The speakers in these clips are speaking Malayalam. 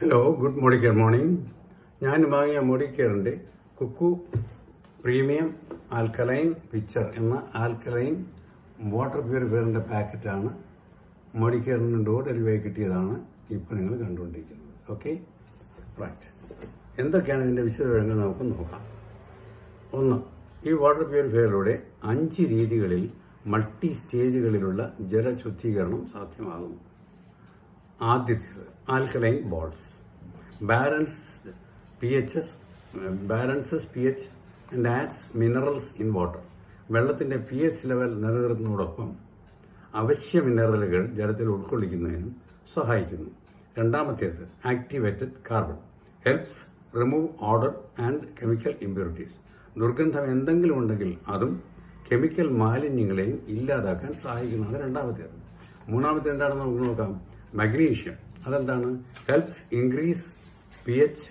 ഹലോ ഗുഡ് മോർണിംഗ് മോർണിംഗ് ഞാൻ വാങ്ങിയ മോഡിക്കെയറിന്റെ കുക്കു പ്രീമിയം ആൽക്കലൈൻ പിക്ചർ എന്ന ആൽക്കലൈൻ വാട്ടർ പ്യൂരിഫയറിന്റെ പാക്കറ്റാണ് മോഡിക്കെയറിന് ഡോർ ഡെലിവറി കിട്ടിയതാണ് ഇപ്പോൾ നിങ്ങൾ കണ്ടുകൊണ്ടിരിക്കുന്നത്. ഓക്കെ റൈറ്റ് എന്തൊക്കെയാണ് ഇതിന്റെ വിശദവിവരങ്ങൾ നമുക്ക് നോക്കാം. ഒന്ന് ഈ വാട്ടർ പ്യൂരിഫയറിലൂടെ അഞ്ച് രീതികളിൽ മൾട്ടി സ്റ്റേജുകളിലുള്ള ജലശുദ്ധീകരണം സാധ്യമാകുന്നു ആദ്യത്തേത് alkaline balls balance P H S balances P H and adds minerals in water വെള്ളത്തിന്റെ പി എച്ച് ലെവൽ നിലനിർത്തുന്നതോടൊപ്പം അവശ്യ മിനറലുകൾ ജലത്തിൽ ഉൾക്കൊള്ളിക്കുന്നതിനും സഹായിക്കുന്നു. രണ്ടാമത്തേത് activated carbon helps remove odour and chemical impurities ദുർഗന്ധം എന്തെങ്കിലും ഉണ്ടെങ്കിൽ അതും കെമിക്കൽ മാലിന്യങ്ങളെയും ഇല്ലാതാക്കാൻ സഹായിക്കുന്നതാണ് രണ്ടാമത്തേത്. മൂന്നാമത്തെ എന്താണെന്ന് നമുക്ക് നോക്കാം. മഗ്നീഷ്യം. അതെന്താണ്? Helps increase p H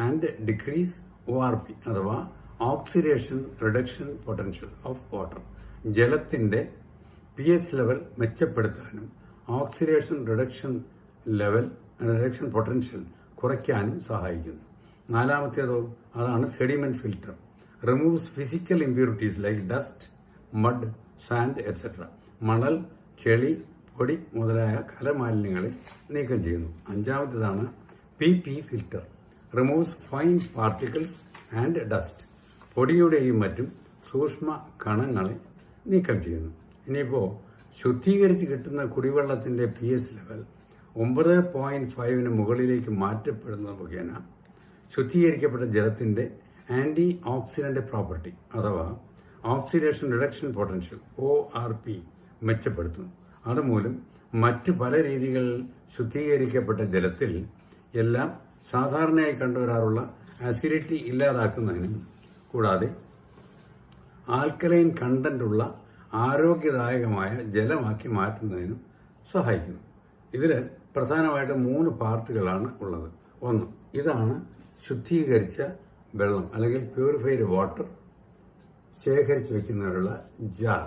and decrease O R P അഥവാ oxidation reduction potential of water ജലത്തിന്റെ പി എച്ച് ലെവൽ മെച്ചപ്പെടുത്താനും oxidation reduction level reduction potential കുറയ്ക്കാനും സഹായിക്കുന്നു. നാലാമത്തേതോ അതാണ് sediment filter removes physical impurities like dust mud sand etcetera മണൽ ചെളി പൊടി മുതലായ ഖരമാലിന്യങ്ങളെ നീക്കം ചെയ്യുന്നു. അഞ്ചാമത്തേതാണ് P P filter removes fine particles and dust പൊടിയുടെയും മറ്റും സൂക്ഷ്മ കണങ്ങളെ നീക്കം ചെയ്യുന്നു. ഇനിയിപ്പോൾ ശുദ്ധീകരിച്ച് കിട്ടുന്ന കുടിവെള്ളത്തിന്റെ പി എസ് ലെവൽ ഒമ്പത് പോയിന്റ് ഫൈവിന് മുകളിലേക്ക് മാറ്റപ്പെടുന്നത് മുഖേന ശുദ്ധീകരിക്കപ്പെട്ട ജലത്തിന്റെ ആന്റി ഓക്സിഡന്റ് പ്രോപ്പർട്ടി അഥവാ oxidation reduction potential O R P മെച്ചപ്പെടുത്തുന്നു. അതുമൂലം മറ്റു പല രീതികളിൽ ശുദ്ധീകരിക്കപ്പെട്ട ജലത്തിൽ എല്ലാം സാധാരണയായി കണ്ടുവരാറുള്ള അസിഡിറ്റി ഇല്ലാതാക്കുന്നതിനും കൂടാതെ ആൽക്കലൈൻ കണ്ടന്റുള്ള ആരോഗ്യദായകമായ ജലമാക്കി മാറ്റുന്നതിനും സഹായിക്കുന്നു. ഇതിൽ പ്രധാനമായിട്ട് മൂന്ന് പാർട്ടുകളാണ് ഉള്ളത്. ഒന്ന് ഇതാണ് ശുദ്ധീകരിച്ച വെള്ളം അല്ലെങ്കിൽ പ്യൂരിഫൈഡ് വാട്ടർ ശേഖരിച്ച് വയ്ക്കുന്നതിനുള്ള ജാർ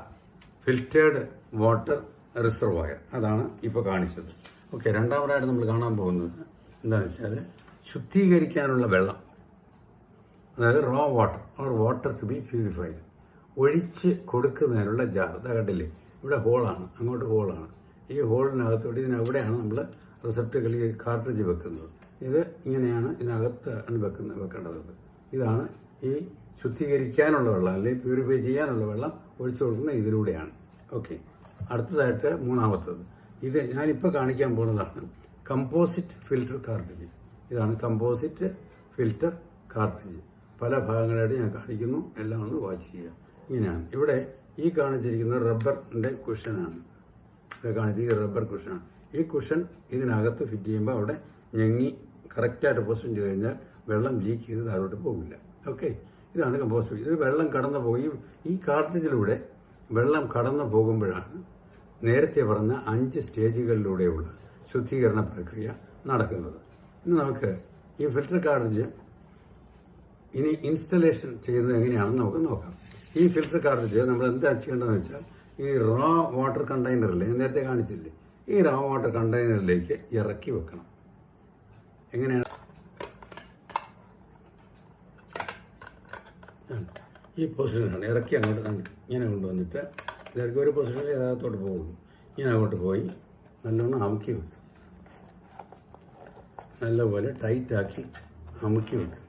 ഫിൽറ്റേർഡ് വാട്ടർ റിസർവോയർ അതാണ് ഇപ്പോൾ കാണിച്ചത്. ഓക്കെ രണ്ടാമതായിട്ട് നമ്മൾ കാണാൻ പോകുന്നത് എന്താണെന്ന് വെച്ചാൽ ശുദ്ധീകരിക്കാനുള്ള വെള്ളം. അതായത് raw water or water to be purified ഒഴിച്ച് കൊടുക്കുന്നതിനുള്ള ജാർ കണ്ടില്ലേ? ഇവിടെ ഹോളാണ് അങ്ങോട്ട് ഹോളാണ് ഈ ഹോളിനകത്തോട്ട് ഇതിനവിടെയാണ് നമ്മൾ റിസപ്റ്റുകൾ ഈ കാർട്രിഡ്ജ് വെക്കുന്നത്. ഇത് ഇങ്ങനെയാണ് ഇതിനകത്ത് വെക്കുന്നത് വെക്കേണ്ടത്. ഇതാണ് ഈ ശുദ്ധീകരിക്കാനുള്ള വെള്ളം അല്ലെങ്കിൽ പ്യൂരിഫൈ ചെയ്യാനുള്ള വെള്ളം ഒഴിച്ചു കൊടുക്കുന്നത് ഇതിലൂടെയാണ്. ഓക്കെ അടുത്തതായിട്ട് മൂന്നാമത്തത്. ഇത് ഞാനിപ്പോൾ കാണിക്കാൻ പോകുന്നതാണ്. Composite filter cartridge. ഇതാണ് കമ്പോസിറ്റ് ഫിൽറ്റർ കാർട്ടിജ്. പല ഭാഗങ്ങളായിട്ട് ഞാൻ കാണിക്കുന്നു. എല്ലാം ഒന്ന് വാച്ച് ചെയ്യുക. ഇങ്ങനെയാണ്. ഇവിടെ ഈ കാണിച്ചിരിക്കുന്ന റബ്ബറിന്റെ കുഷനാണ്. ഇവിടെ ഈ റബ്ബർ കുഷനാണ്. ഈ കുഷൻ ഇതിനകത്ത് ഫിറ്റ് ചെയ്യുമ്പോൾ അവിടെ ഞെങ്ങി കറക്റ്റായിട്ട് പൊസിഷൻ ചെയ്ത് കഴിഞ്ഞാൽ വെള്ളം ലീക്ക് ചെയ്ത് താഴോട്ട് പോകില്ല. ഓക്കെ ഇതാണ് കമ്പോസ്റ്റ് ഇത് വെള്ളം കടന്നു പോയി ഈ കാർട്ടിജിലൂടെ വെള്ളം കടന്നു പോകുമ്പോഴാണ് നേരത്തെ പറഞ്ഞ അഞ്ച് സ്റ്റേജുകളിലൂടെയുള്ള ശുദ്ധീകരണ പ്രക്രിയ നടക്കുന്നത്. ഇന്ന് നമുക്ക് ഈ ഫിൽട്ടർ കാർഡ്ജ് ഇനി ഇൻസ്റ്റലേഷൻ ചെയ്യുന്നത് എങ്ങനെയാണെന്ന് നമുക്ക് നോക്കാം. ഈ ഫിൽട്ടർ കാർഡ്ജ് നമ്മൾ എന്താ ചെയ്യേണ്ടതെന്ന് വെച്ചാൽ ഈ റോ വാട്ടർ കണ്ടെയ്നറിൽ നേരത്തെ കാണിച്ചില്ലേ? ഈ റോ വാട്ടർ കണ്ടെയ്നറിലേക്ക് ഇറക്കി വെക്കണം. എങ്ങനെയാണ്? ഈ പൊസിഷനാണ് ഇറക്കി അങ്ങോട്ട് ഇങ്ങനെ കൊണ്ടുവന്നിട്ട് ഇറക്കി ഒരു പൊസിഷനിൽ യഥാർത്ഥത്തോട്ട് പോകുള്ളൂ ഇങ്ങനെ അങ്ങോട്ട് പോയി നല്ലോണം അമുക്കി വെക്കും. നല്ലപോലെ ടൈറ്റാക്കി അമുക്കി വെക്കും.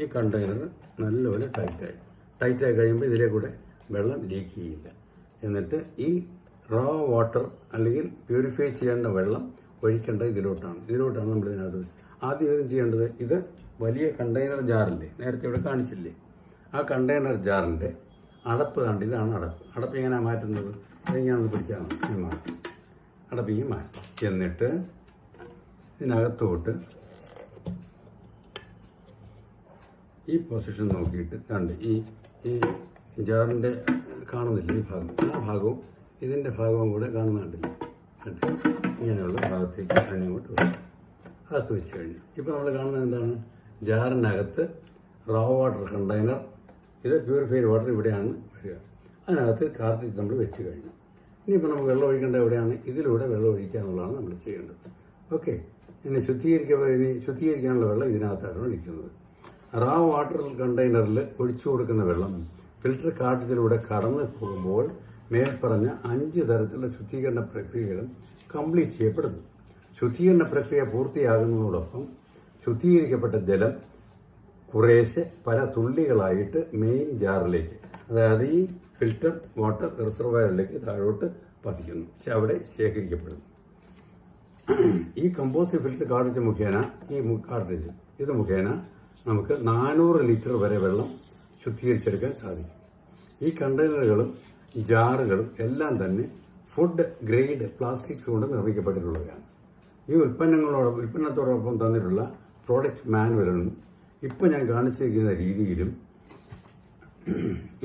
ഈ കണ്ടെയ്നർ നല്ലപോലെ ടൈറ്റായി ടൈറ്റായി കഴിയുമ്പോൾ ഇതിലെ കൂടെ വെള്ളം ലീക്ക് ചെയ്യില്ല. എന്നിട്ട് ഈ റോ വാട്ടർ അല്ലെങ്കിൽ പ്യൂരിഫൈ ചെയ്യേണ്ട വെള്ളം ഒഴിക്കേണ്ടത് ഇതിലോട്ടാണ്. ഇതിലോട്ടാണ് നമ്മൾ ഇതിനകത്ത് ആദ്യം ചെയ്യേണ്ടത് ഇത് വലിയ കണ്ടെയ്നർ ജാറില്ലേ നേരത്തെ ഇവിടെ കാണിച്ചില്ലേ? ആ കണ്ടെയ്നർ ജാറിന്റെ അടപ്പ് കണ്ട് ഇതാണ് അടപ്പ്. അടപ്പ് എങ്ങനെയാണ് മാറ്റുന്നത്? ഇതിങ്ങനെ പിടിച്ചാൽ മതി. അടപ്പിങ്ങി മാറ്റി. അടപ്പിങ്ങ് എന്നിട്ട് ഇതിനകത്തോട്ട് ഈ പൊസിഷൻ നോക്കിയിട്ട് കണ്ട് ഈ ഈ ജാറിന്റെ കാണുന്നില്ല ഈ ഭാഗം? ആ ഭാഗവും ഇതിന്റെ ഭാഗവും കൂടെ കാണുന്ന കണ്ടില്ലേ? കണ്ട്. ഇങ്ങനെയുള്ള ഭാഗത്തേക്ക് അങ്ങോട്ട് വരും. അകത്ത് വെച്ച് കഴിഞ്ഞു. ഇപ്പോൾ നമ്മൾ കാണുന്നത് എന്താണ്? ജാറിനകത്ത് റോ വാട്ടർ കണ്ടെയ്നർ ഇത് പ്യൂരിഫൈഡ് വാട്ടർ ഇവിടെയാണ് വരിക. അതിനകത്ത് കാർട്ടിൽ നമ്മൾ വെച്ച് കഴിഞ്ഞു. ഇനിയിപ്പോൾ നമുക്ക് വെള്ളം ഒഴിക്കേണ്ടത് എവിടെയാണ്? ഇതിലൂടെ വെള്ളം ഒഴിക്കുക എന്നുള്ളതാണ് നമ്മൾ ചെയ്യേണ്ടത്. ഓക്കെ ഇനി ശുദ്ധീകരിക്കുക ഇനി ശുദ്ധീകരിക്കാനുള്ള വെള്ളം ഇതിനകത്താണ് ഒഴിക്കുന്നത്. റാ വാട്ടർ കണ്ടെയ്നറിൽ ഒഴിച്ചു കൊടുക്കുന്ന വെള്ളം ഫിൽട്ടർ കാർട്ടിലൂടെ കടന്നു പോകുമ്പോൾ മേൽപ്പറഞ്ഞ അഞ്ച് തരത്തിലുള്ള ശുദ്ധീകരണ പ്രക്രിയകളും കംപ്ലീറ്റ് ചെയ്യപ്പെടുന്നു. ശുദ്ധീകരണ പ്രക്രിയ പൂർത്തിയാകുന്നതോടൊപ്പം ശുദ്ധീകരിക്കപ്പെട്ട ജലം കുറേശ്ശെ പല തുള്ളികളായിട്ട് മെയിൻ ജാറിലേക്ക് അതായത് ഈ ഫിൽറ്റർ വാട്ടർ റിസർവയറിലേക്ക് താഴോട്ട് പതിക്കുന്നു. പക്ഷെ അവിടെ ശേഖരിക്കപ്പെടുന്നു. ഈ കമ്പോസ്റ്റ് ഫിൽറ്റർ കാർട്ടേജ് മുഖേന ഈ കാർട്ടേജ് ഇത് മുഖേന നമുക്ക് നാനൂറ് ലിറ്റർ വരെ വെള്ളം ശുദ്ധീകരിച്ചെടുക്കാൻ സാധിക്കും. ഈ കണ്ടെയ്നറുകളും ജാറുകളും എല്ലാം തന്നെ ഫുഡ് ഗ്രേഡ് പ്ലാസ്റ്റിക്സ് കൊണ്ട് നിർമ്മിക്കപ്പെട്ടിട്ടുള്ളവയാണ്. ഈ ഉൽപ്പന്നങ്ങളോട് ഉൽപ്പന്നത്തോടൊപ്പം തന്നിട്ടുള്ള പ്രോഡക്റ്റ് മാനുവലും ഇപ്പോൾ ഞാൻ കാണിച്ചിരിക്കുന്ന രീതിയിലും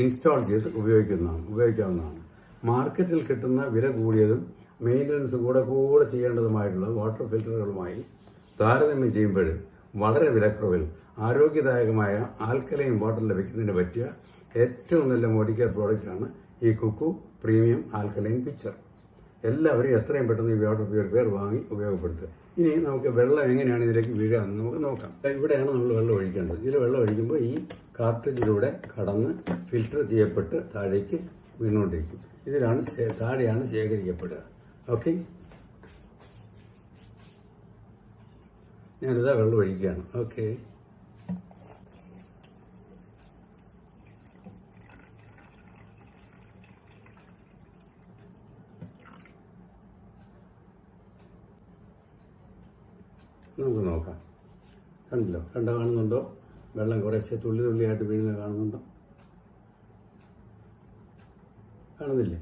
ഇൻസ്റ്റാൾ ചെയ്ത് ഉപയോഗിക്കുന്നതാണ് ഉപയോഗിക്കാവുന്നതാണ്. മാർക്കറ്റിൽ കിട്ടുന്ന വില കൂടിയതും മെയിന്റനൻസ് കൂടെ കൂടെ ചെയ്യേണ്ടതുമായിട്ടുള്ള വാട്ടർ ഫിൽറ്ററുകളുമായി താരതമ്യം ചെയ്യുമ്പോൾ വളരെ വിലക്കുറവിൽ ആരോഗ്യദായകമായ ആൽക്കലൈൻ വാട്ടർ ലഭിക്കുന്നതിന് പറ്റിയ ഏറ്റവും നല്ല മോഡിക്കൽ പ്രോഡക്റ്റാണ് ഈ കുക്കു പ്രീമിയം ആൽക്കലൈൻ പിക്ചർ എല്ലാവരും എത്രയും പെട്ടെന്ന് ഈ വാട്ടർ പ്യൂരിഫയർ വാങ്ങി ഉപയോഗപ്പെടുത്തുക. ഇനി നമുക്ക് വെള്ളം എങ്ങനെയാണ് ഇതിലേക്ക് വീഴുക എന്ന് നമുക്ക് നോക്കാം. ഇവിടെയാണ് നമ്മൾ വെള്ളം ഒഴിക്കേണ്ടത്. ഇതിൽ വെള്ളം ഒഴിക്കുമ്പോൾ ഈ കാർട്ടേജിലൂടെ കടന്ന് ഫിൽറ്റർ ചെയ്യപ്പെട്ട് താഴേക്ക് വീണുകൊണ്ടിരിക്കും. ഇതിലാണ് താഴെയാണ് ശേഖരിക്കപ്പെടുക. ഓക്കെ? ഞാനിതാ വെള്ളം ഒഴിക്കുകയാണ്. ഓക്കെ? നമുക്ക് നോക്കാം. കണ്ടല്ലോ? കണ്ട കാണുന്നുണ്ടോ? വെള്ളം കുറേശ്ശെ തുള്ളി തുള്ളിയായിട്ട് വീഴുന്നത് കാണുന്നുണ്ടോ? കാണുന്നില്ലേ?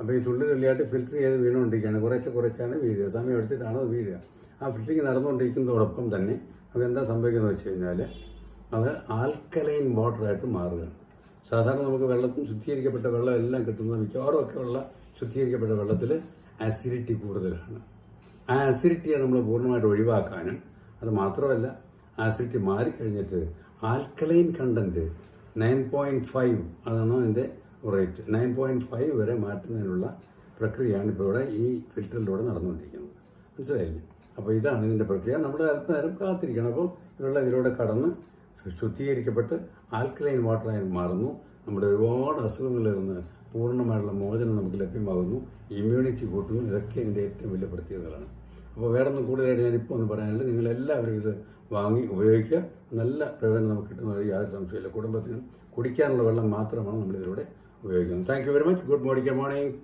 അപ്പോൾ ഈ തുള്ളി തുള്ളിയായിട്ട് ഫിൽറ്റർ ചെയ്ത് വീണുകൊണ്ടിരിക്കുകയാണ്. കുറേശ്ശെ കുറച്ചാണ് വീഴുക. സമയം എടുത്തിട്ടാണ് അത് വീഴുക. ആ ഫിൽറ്ററിങ് നടന്നുകൊണ്ടിരിക്കുന്നതോടൊപ്പം തന്നെ അപ്പോൾ എന്താ സംഭവിക്കുന്നത് വെച്ച് കഴിഞ്ഞാൽ അത് ആൽക്കലൈൻ വാട്ടറായിട്ട് മാറുകയാണ്. സാധാരണ നമുക്ക് വെള്ളത്തിൽ ശുദ്ധീകരിക്കപ്പെട്ട വെള്ളം എല്ലാം കിട്ടുന്നത് മിക്കവാറും ഒക്കെ ഉള്ള ശുദ്ധീകരിക്കപ്പെട്ട വെള്ളത്തിൽ ആസിഡിറ്റി കൂടുതലാണ്. ആ ആസിഡിറ്റിയെ നമ്മൾ പൂർണമായിട്ട് ഒഴിവാക്കാനും അത് മാത്രമല്ല acidity മാറിക്കഴിഞ്ഞിട്ട് alkaline content nine point five അതാണ് അതിന്റെ റേറ്റ് നയൻ പോയിന്റ് ഫൈവ് വരെ മാറ്റുന്നതിനുള്ള പ്രക്രിയയാണ് ഇപ്പോൾ ഇവിടെ ഈ ഫിൽറ്ററിലൂടെ നടന്നുകൊണ്ടിരിക്കുന്നത്. മനസ്സിലായില്ലേ? അപ്പോൾ ഇതാണ് ഇതിന്റെ പ്രക്രിയ. നമ്മൾ അല്പനേരം കാത്തിരിക്കണം. അപ്പോൾ വെള്ളം ഇതിലൂടെ കടന്ന് ശുദ്ധീകരിക്കപ്പെട്ട് ആൽക്കലൈൻ വാട്ടറായി മാറുന്നു. നമ്മുടെ ഒരുപാട് അസുഖങ്ങളിൽ നിന്ന് പൂർണമായിട്ടുള്ള മോചനം നമുക്ക് ലഭ്യമാകുന്നു. ഇമ്മ്യൂണിറ്റി കൂട്ടുന്നു. ഇതൊക്കെ ഇതിന്റെ ഏറ്റവും വലിയ പ്രത്യേകതകളാണ്. അപ്പോൾ വേറെ ഒന്നും കൂടുതലായിട്ട് ഞാനിപ്പോൾ ഒന്ന് പറയാനില്ല. നിങ്ങളെല്ലാവരും ഇത് വാങ്ങി ഉപയോഗിക്കുക. നല്ല പ്രയോജനം നമുക്ക് കിട്ടുന്ന യാതൊരു സംശയമില്ല കുടുംബത്തിനും കുടിക്കാനുള്ള വെള്ളം മാത്രമാണ് നമ്മളിതിലൂടെ ഉപയോഗിക്കുന്നത്. Thank you very much good morning morning